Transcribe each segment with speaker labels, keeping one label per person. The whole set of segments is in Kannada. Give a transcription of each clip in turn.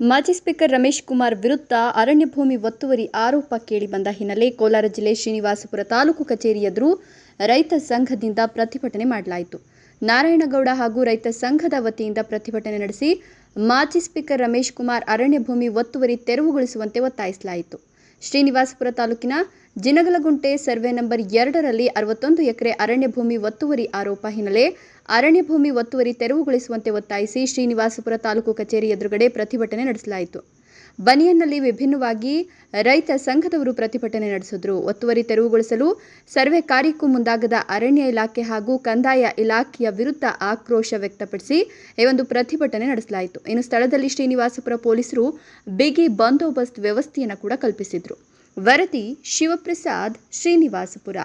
Speaker 1: ಮಾಜಿ ಸ್ಪೀಕರ್ ರಮೇಶ್ ಕುಮಾರ್ ವಿರುದ್ಧ ಅರಣ್ಯ ಭೂಮಿ ಒತ್ತುವರಿ ಆರೋಪ ಕೇಳಿಬಂದ ಹಿನ್ನೆಲೆ ಕೋಲಾರ ಜಿಲ್ಲೆ ಶ್ರೀನಿವಾಸಪುರ ತಾಲೂಕು ಕಚೇರಿ ಎದುರು ರೈತ ಸಂಘದಿಂದ ಪ್ರತಿಭಟನೆ ಮಾಡಲಾಯಿತು. ನಾರಾಯಣಗೌಡ ಹಾಗೂ ರೈತ ಸಂಘದ ವತಿಯಿಂದ ಪ್ರತಿಭಟನೆ ನಡೆಸಿ ಮಾಜಿ ಸ್ಪೀಕರ್ ರಮೇಶ್ ಕುಮಾರ್ ಅರಣ್ಯ ಭೂಮಿ ಒತ್ತುವರಿ ತೆರವುಗೊಳಿಸುವಂತೆ ಒತ್ತಾಯಿಸಲಾಯಿತು. ಶ್ರೀನಿವಾಸಪುರ ತಾಲೂಕಿನ ಜಿನಗಲಗುಂಟೆ ಸರ್ವೆ ನಂಬರ್ ಎರಡರಲ್ಲಿ ಅರವತ್ತೊಂದು ಎಕರೆ ಅರಣ್ಯ ಭೂಮಿ ಒತ್ತುವರಿ ಆರೋಪ ಹಿನ್ನೆಲೆ ಅರಣ್ಯ ಭೂಮಿ ಒತ್ತುವರಿ ತೆರವುಗೊಳಿಸುವಂತೆ ಒತ್ತಾಯಿಸಿ ಶ್ರೀನಿವಾಸಪುರ ತಾಲೂಕು ಕಚೇರಿ ಎದುರುಗಡೆ ಪ್ರತಿಭಟನೆ ನಡೆಸಲಾಯಿತು. ಬನಿಯನ್ನಲ್ಲಿ ವಿಭಿನ್ನವಾಗಿ ರೈತ ಸಂಘದವರು ಪ್ರತಿಭಟನೆ ನಡೆಸಿದ್ರು. ಒತ್ತುವರಿ ತೆರವುಗೊಳಿಸಲು ಸರ್ವೆ ಕಾರ್ಯಕ್ಕೂ ಮುಂದಾಗದ ಅರಣ್ಯ ಇಲಾಖೆ ಹಾಗೂ ಕಂದಾಯ ಇಲಾಖೆಯ ವಿರುದ್ಧ ಆಕ್ರೋಶ ವ್ಯಕ್ತಪಡಿಸಿ ಈ ಒಂದು ಪ್ರತಿಭಟನೆ ನಡೆಸಲಾಯಿತು. ಇನ್ನು ಸ್ಥಳದಲ್ಲಿ ಶ್ರೀನಿವಾಸಪುರ ಪೊಲೀಸರು ಬಿಗಿ ಬಂದೋಬಸ್ತ್ ವ್ಯವಸ್ಥೆಯನ್ನು ಕೂಡ ಕಲ್ಪಿಸಿದ್ರು. ವರದಿ ಶಿವಪ್ರಸಾದ್ ಶ್ರೀನಿವಾಸಪುರ.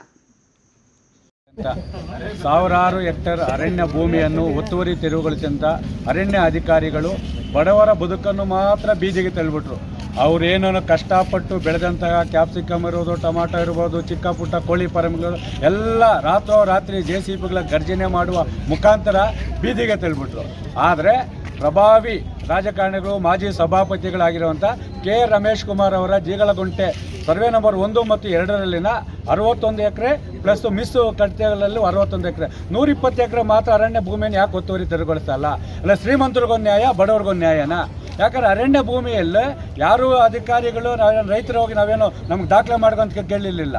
Speaker 2: ಸಾವಿರಾರು ಹೆಕ್ಟರ್ ಅರಣ್ಯ ಭೂಮಿಯನ್ನು ಒತ್ತುವರಿ ತೆರವುಗೊಳಿಸಿದಂಥ ಅರಣ್ಯ ಅಧಿಕಾರಿಗಳು ಬಡವರ ಬದುಕನ್ನು ಮಾತ್ರ ಬೀದಿಗೆ ತಳ್ಳಿಬಿಟ್ರು. ಅವರೇನೋ ಕಷ್ಟಪಟ್ಟು ಬೆಳೆದಂತಹ ಕ್ಯಾಪ್ಸಿಕಮ್ ಇರ್ಬೋದು ಟೊಮಾಟೊ ಇರ್ಬೋದು ಚಿಕ್ಕ ಪುಟ್ಟ ಕೋಳಿ ಫಾರ್ಮ್ಗಳು, ಎಲ್ಲ ರಾತ್ರೋರಾತ್ರಿ ಜೆ ಸಿ ಬಿಗಳ ಗರ್ಜನೆ ಮಾಡುವ ಮುಖಾಂತರ ಬೀದಿಗೆ ತಳ್ಳಿಬಿಟ್ರು. ಆದರೆ ಪ್ರಭಾವಿ ರಾಜಕಾರಣಿಗಳು, ಮಾಜಿ ಸಭಾಪತಿಗಳಾಗಿರುವಂಥ ಕೆ. ರಮೇಶ್ ಕುಮಾರ್ ಅವರ ಜೀಗಳಗುಂಟೆ ಸರ್ವೆ ನಂಬರ್ ಒಂದು ಮತ್ತು ಎರಡರಲ್ಲಿನ ಅರವತ್ತೊಂದು ಎಕರೆ ಪ್ಲಸ್ ಮಿಸ್ ಕಟ್ಟೆಗಳಲ್ಲಿ ಅರವತ್ತೊಂದು ಎಕರೆ. ನೂರಿಪ್ಪತ್ತು ಎಕರೆ ಮಾತ್ರ ಅರಣ್ಯ ಭೂಮಿಯನ್ನು ಯಾಕೆ ಒತ್ತುವರಿ ತೆರವುಗೊಳಿಸ್ತಾ ಅಲ್ಲ ಶ್ರೀಮಂತರಿಗೊಂದು ನ್ಯಾಯ ಬಡವ್ರಿಗೊಂದು ನ್ಯಾಯನ? ಯಾಕಂದ್ರೆ ಅರಣ್ಯ ಭೂಮಿಯಲ್ಲಿ ಯಾರು ಅಧಿಕಾರಿಗಳು ರೈತರು ಹೋಗಿ ನಾವೇನು ನಮ್ಗೆ ದಾಖಲೆ ಮಾಡ್ಕೊಂತ ಕೇಳಲಿಲ್ಲ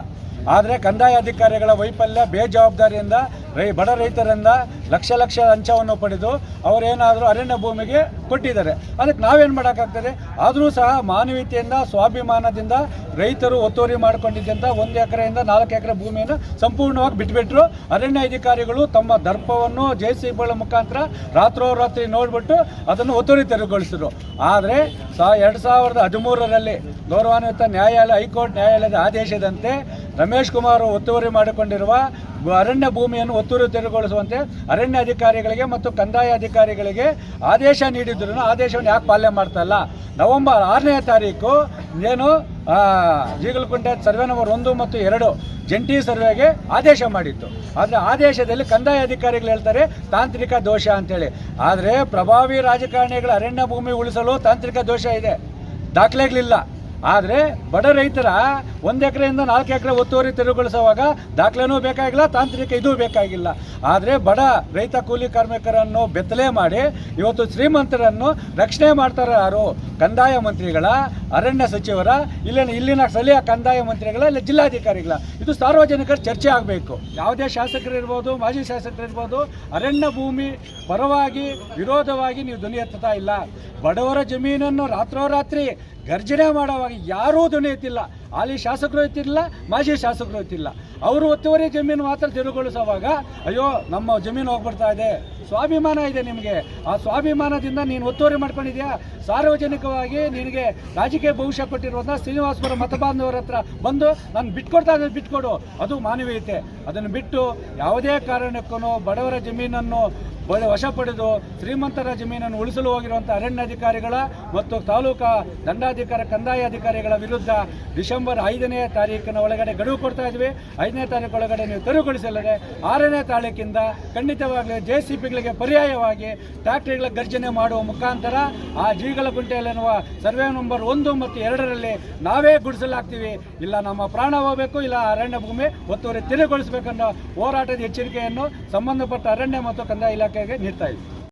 Speaker 2: ಆದರೆ ಕಂದಾಯ ಅಧಿಕಾರಿಗಳ ವೈಫಲ್ಯ, ಬೇಜವಾಬ್ದಾರಿಯಿಂದ ರೈ ಬಡ ರೈತರಿಂದ ಲಕ್ಷ ಲಕ್ಷ ಲಂಚವನ್ನು ಪಡೆದು ಅವರೇನಾದರೂ ಅರಣ್ಯ ಭೂಮಿಗೆ ಕೊಟ್ಟಿದ್ದಾರೆ. ಅದಕ್ಕೆ ನಾವೇನು ಮಾಡೋಕ್ಕಾಗ್ತದೆ? ಆದರೂ ಸಹ ಮಾನವೀಯತೆಯಿಂದ, ಸ್ವಾಭಿಮಾನದಿಂದ ರೈತರು ಒತ್ತುವರಿ ಮಾಡಿಕೊಂಡಿದ್ದಂಥ ಒಂದು ಎಕರೆಯಿಂದ ನಾಲ್ಕು ಎಕರೆ ಭೂಮಿಯನ್ನು ಸಂಪೂರ್ಣವಾಗಿ ಬಿಟ್ಬಿಟ್ರು. ಅರಣ್ಯ ಅಧಿಕಾರಿಗಳು ತಮ್ಮ ದರ್ಪವನ್ನು ಜೆ ಸಿ ಬಿಗಳ ಮುಖಾಂತರ ರಾತ್ರೋರಾತ್ರಿ ನೋಡಿಬಿಟ್ಟು ಅದನ್ನು ಒತ್ತುವರಿ ತೆರವುಗೊಳಿಸಿದ್ರು. ಆದರೆ ಸಾ, ಎರಡು ಸಾವಿರದ ಹದಿಮೂರರಲ್ಲಿ ಗೌರವಾನ್ವಿತ ನ್ಯಾಯಾಲಯ, ಹೈಕೋರ್ಟ್ ನ್ಯಾಯಾಲಯದ ಆದೇಶದಂತೆ ರಮೇಶ್ ಕುಮಾರ್ ಒತ್ತುವರಿ ಮಾಡಿಕೊಂಡಿರುವ ಅರಣ್ಯ ಭೂಮಿಯನ್ನು ಒತ್ತುವರಿ ತೆರವುಗೊಳಿಸುವಂತೆ ಅರಣ್ಯ ಅಧಿಕಾರಿಗಳಿಗೆ ಮತ್ತು ಕಂದಾಯ ಅಧಿಕಾರಿಗಳಿಗೆ ಆದೇಶ ನೀಡಿದ್ರು ಆದೇಶವನ್ನು ಯಾಕೆ ಪಾಲನೆ ಮಾಡ್ತಾ ಇಲ್ಲ? ನವೆಂಬರ್ ಆರನೇ ತಾರೀಕು ಏನು ಜೀಗಲಕುಂಟೆ ಸರ್ವೆ ನಂಬರ್ ಒಂದು ಮತ್ತು ಎರಡು ಜಂಟಿ ಸರ್ವೆಗೆ ಆದೇಶ ಮಾಡಿತ್ತು. ಆದರೆ ಆದೇಶದಲ್ಲಿ ಕಂದಾಯ ಅಧಿಕಾರಿಗಳು ಹೇಳ್ತಾರೆ, ತಾಂತ್ರಿಕ ದೋಷ ಅಂತೇಳಿ. ಆದರೆ ಪ್ರಭಾವಿ ರಾಜಕಾರಣಿಗಳ ಅರಣ್ಯ ಭೂಮಿ ಉಳಿಸಲು ತಾಂತ್ರಿಕ ದೋಷ ಇದೆ. ದಾಖಲೆಗಳಿಲ್ಲ. ಆದರೆ ಬಡ ರೈತರ ಒಂದು ಎಕರೆಯಿಂದ ನಾಲ್ಕು ಎಕರೆ ಒತ್ತುವರಿ ತೆರವುಗೊಳಿಸುವಾಗ ದಾಖಲೆನೂ ಬೇಕಾಗಿಲ್ಲ, ತಾಂತ್ರಿಕ ಇದೂ ಬೇಕಾಗಿಲ್ಲ. ಆದರೆ ಬಡ ರೈತ ಕೂಲಿ ಕಾರ್ಮಿಕರನ್ನು ಬೆತ್ತಲೆ ಮಾಡಿ ಇವತ್ತು ಶ್ರೀಮಂತರನ್ನು ರಕ್ಷಣೆ ಮಾಡ್ತಾರೆ ಯಾರು? ಕಂದಾಯ ಮಂತ್ರಿಗಳ, ಅರಣ್ಯ ಸಚಿವರ, ಇಲ್ಲಿನ ಇಲ್ಲಿನ ಸ್ಥಳೀಯ ಕಂದಾಯ ಮಂತ್ರಿಗಳ ಇಲ್ಲ ಜಿಲ್ಲಾಧಿಕಾರಿಗಳ. ಇದು ಸಾರ್ವಜನಿಕರ ಚರ್ಚೆ ಆಗಬೇಕು. ಯಾವುದೇ ಶಾಸಕರು ಇರ್ಬೋದು ಮಾಜಿ ಶಾಸಕರು ಇರ್ಬೋದು ಅರಣ್ಯ ಭೂಮಿ ಪರವಾಗಿ ವಿರೋಧವಾಗಿ ನೀವು ಧ್ವನಿ ಎತ್ತುತ್ತಾ ಇಲ್ಲ. ಬಡವರ ಜಮೀನನ್ನು ರಾತ್ರೋರಾತ್ರಿ ಗರ್ಜನೆ ಮಾಡೋವಾಗ ಯಾರೂ ಧ್ವನಿ ಎತ್ತಿಲ್ಲ. ಹಾಲಿ ಶಾಸಕರು ಎತ್ತಿಲ್ಲ ಮಾಜಿ ಶಾಸಕರು ಎತ್ತಿಲ್ಲ ಅವರು ಒತ್ತುವರಿ ಜಮೀನು ಮಾತ್ರ ತೆರವುಗೊಳಿಸುವಾಗ ಅಯ್ಯೋ, ನಮ್ಮ ಜಮೀನು ಹೋಗ್ಬಿಡ್ತಾ ಇದೆ. ಸ್ವಾಭಿಮಾನ ಇದೆ ನಿಮಗೆ. ಆ ಸ್ವಾಭಿಮಾನದಿಂದ ನೀನು ಒತ್ತುವರಿ ಮಾಡ್ಕೊಂಡಿದ್ಯಾ? ಸಾರ್ವಜನಿಕವಾಗಿ ನಿನಗೆ ರಾಜಕೀಯ ಭವಿಷ್ಯ ಕೊಟ್ಟಿರುವಂಥ ಶ್ರೀನಿವಾಸಪುರ ಮತಬಾಂಧವರ ಹತ್ರ ಬಂದು ನಾನು ಬಿಟ್ಕೊಡ್ತಾ ಇದ್ದೀನಿ ಬಿಟ್ಕೊಡು. ಅದು ಮಾನವೀಯತೆ. ಅದನ್ನು ಬಿಟ್ಟು ಯಾವುದೇ ಕಾರಣಕ್ಕೂ ಬಡವರ ಜಮೀನನ್ನು ವಶ ಪಡೆದು ಶ್ರೀಮಂತರ ಜಮೀನನ್ನು ಉಳಿಸಲು ಹೋಗಿರುವಂಥ ಅರಣ್ಯಾಧಿಕಾರಿಗಳ ಮತ್ತು ತಾಲೂಕಾ ದಂಡಾಧಿಕಾರಿ, ಕಂದಾಯ ಅಧಿಕಾರಿಗಳ ವಿರುದ್ಧ ಡಿಸೆಂಬರ್ ಐದನೇ ತಾರೀಕಿನ ಒಳಗಡೆ ಗಡುವು ಕೊಡ್ತಾ ಇದ್ವಿ. ಐದನೇ ತಾರೀಕು ಒಳಗಡೆ ನೀವು ತೆರವುಗೊಳಿಸಲಿದೆ ಆರನೇ ತಾರೀಕಿಂದ ಖಂಡಿತವಾಗಲೂ ಜೆ ಸಿ ಪಿಗಳಿಗೆ ಪರ್ಯಾಯವಾಗಿ ಟ್ಯಾಕ್ಟ್ರಿಗಳ ಗರ್ಜನೆ ಮಾಡುವ ಮುಖಾಂತರ ಆ ಜೀಗಲಗುಂಟೆಯಲ್ಲಿರುವ ಸರ್ವೆ ನಂಬರ್ ಒಂದು ಮತ್ತು ಎರಡರಲ್ಲಿ ನಾವೇ ಗುಡಿಸಲಾಗ್ತೀವಿ. ಇಲ್ಲ ನಮ್ಮ ಪ್ರಾಣ ಹೋಗಬೇಕು, ಇಲ್ಲ ಅರಣ್ಯ ಭೂಮಿ ಒತ್ತುವರಿ ತೆರವುಗೊಳಿಸಬೇಕನ್ನೋ ಹೋರಾಟದ ಎಚ್ಚರಿಕೆಯನ್ನು ಸಂಬಂಧಪಟ್ಟ ಅರಣ್ಯ ಮತ್ತು ಕಂದಾಯ ಇಲಾಖೆಗೆ ನೀಡ್ತಾ ಇದ್ವಿ.